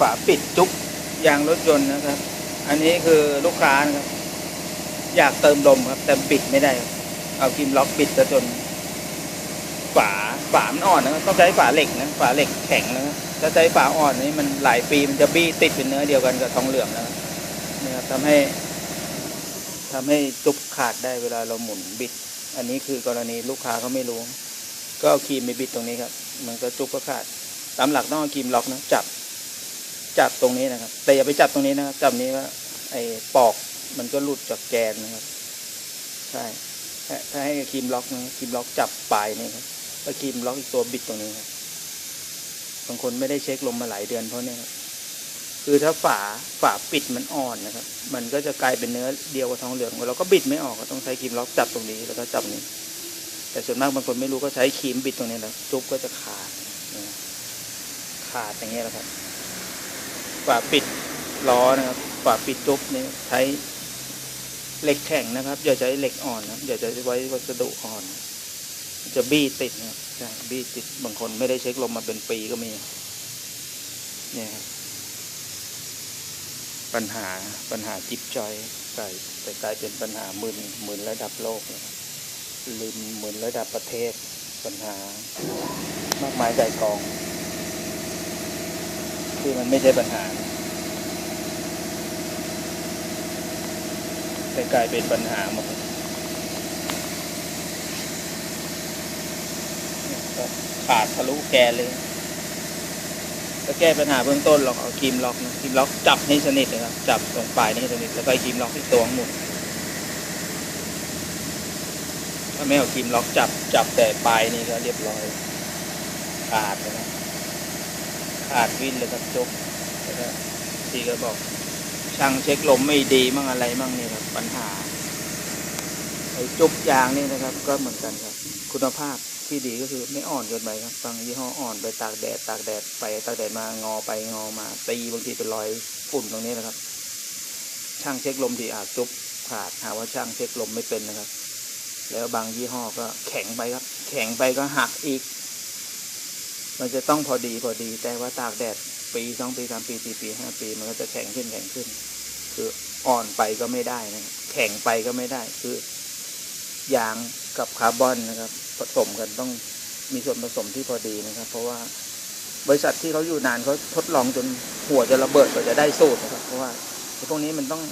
ฝาปิดจุ๊บยางรถยนต์นะครับ อันนี้คือลูกค้านะครับ อยากเติมลมครับ แต่ปิดไม่ได้เอาครีมล็อกปิดซะจน ฝาฝามันอ่อนนะต้องใช้ฝาเหล็กนะฝาเหล็กแข็งนะถ้าใช้ฝาอ่อนนี่มันหลายปีมันจะบี้ติดเป็นเนื้อเดียวกันกับทองเหลืองนะนี่ครับทำให้ทำให้จุ๊บขาดได้เวลาเราหมุนบิด อันนี้คือกรณีลูกค้าเขาไม่รู้ ก็เอาครีมไปบิดตรงนี้ครับ มันก็จุ๊บก็ขาดตามหลักต้องเอาครีมล็อกนะจับ จับตรงนี้นะครับ แต่อย่าไปจับตรงนี้นะครับจับนี้ว่า ไอ้ปอกมันก็หลุดจากแกนนะครับ ใช่ถ้าถ้าให้ครีมล็อกนะครีมล็อกจับปลายนี่ครับแล้วครีมล็อกอีกตัวบิดตรงนี้ครับบางคนไม่ได้เช็คลมมาหลายเดือนเพราะเนี่ยครับคือถ้าฝาฝาปิดมันอ่อนนะครับ มันก็จะกลายเป็นเนื้อเดียวกับทองเหลืองเราก็บิดไม่ออกก็ต้องใช้ครีมล็อกจับตรงนี้แล้วก็จับนี้ แต่ส่วนมากบางคนไม่รู้ก็ใช้ครีมบิดตรงนี้แหละจุ๊บก็จะขาดขาดอย่างเงี้ยแหละครับ ฝาปิดล้อนะครับ ฝาปิดจุ๊บนี่ใช้เหล็กแข็งนะครับ อย่าใช้เหล็กอ่อนนะอย่าใช้ไว้วัสดุอ่อน จะบี้ติดนะครับใช่บี้ติดบางคนไม่ได้เช็คลมมาเป็นปีก็มี เนี่ยครับปัญหาปัญหาจิบจอยกลายแต่กลายเป็นปัญหาหมื่นหมื่นระดับโลกนะลืมหมื่นระดับประเทศ ปัญหามากมายใจกอง ที่มันไม่ใช่ปัญหาแต่กลายเป็นปัญหาหมดเนี่ยก็ขาดทะลุแกเลยจะแก้ปัญหาเบื้องต้นเราเอาครีมล็อกนะครีมล็อกจับให้สนิทเลยครับจับตรงปลายนี้สนิทแล้วก็ครีมล็อกที่ตัวทั้งหมดถ้าไม่เอาครีมล็อกจับจับแต่ปลายนี่ก็เรียบร้อยขาดเลยนะ ขาดวิ่นเลยครับจกแล้วก็ทีก็บอก ช่างเช็คลมไม่ดีมั่งอะไรมั่งเนี่ยครับ ปัญหาไอ้จุบยางนี่นะครับ ก็เหมือนกันครับ คุณภาพที่ดีก็คือไม่อ่อนเกินไปครับบางยี่ห้ออ่อนไปตากแดดตากแดดไปตากแดดมางอไปงอมาตีบางทีเป็นรอยฝุ่นตรงนี้นะครับ ช่างเช็คลมที่อาจจุบขาดหาว่าช่างเช็คลมไม่เป็นนะครับ แล้วบางยี่ห้อก็แข็งไปครับ แข็งไปก็หักอีก มันจะต้องพอดีพอดี แต่ว่าตากแดดปีสองปีสามปีสี่ปีห้าปี มันก็จะแข็งขึ้นแข็งขึ้น คืออ่อนไปก็ไม่ได้นะแข็งไปก็ไม่ได้คือยางกับคาร์บอนนะครับผสมกันต้องมีส่วนผสมที่พอดีนะครับ เพราะว่าบริษัทที่เขาอยู่นานเขาทดลองจนหัวจะระเบิดกว่าจะได้สูตรนะครับ เพราะว่าไอ้พวกนี้มันต้อง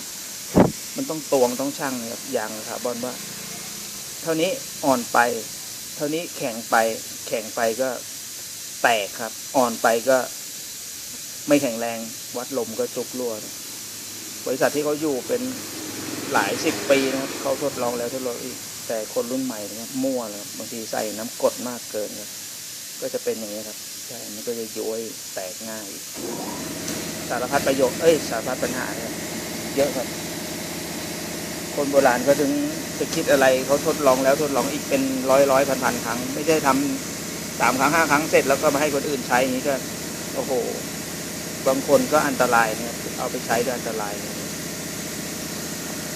มันต้องตวงต้องชั่งนะครับยางคาร์บอนว่า เท่านี้อ่อนไป เท่านี้แข็งไป แข็งไปก็ แตกครับ อ่อนไปก็ ไม่แข็งแรงวัดลมก็จุกรั่วนะบริษัทที่เขาอยู่เป็นหลายสิบปีนะครับเขาทดลองแล้วทดลองอีก แต่คนรุ่นใหม่เนี่ยมั่วเลยบางทีใส่น้ำกดมากเกินก็จะเป็นอย่างนี้ครับใช่มันก็จะย้วยแตกง่าย สารพัดประโยชน์เอ้ยสารพัดปัญหาเยอะครับ คนโบราณก็ถึงจะคิดอะไรเขาทดลองแล้วทดลองอีกเป็นร้อยร้อยพันพันครั้ง ไม่ใช่ทำ สามครั้งห้าครั้งเสร็จแล้วก็มาให้คนอื่นใช้อย่างนี้ก็ โอ้โห บางคนก็อันตรายเนี่ยเอาไปใช้ก็อันตรายเนี่ย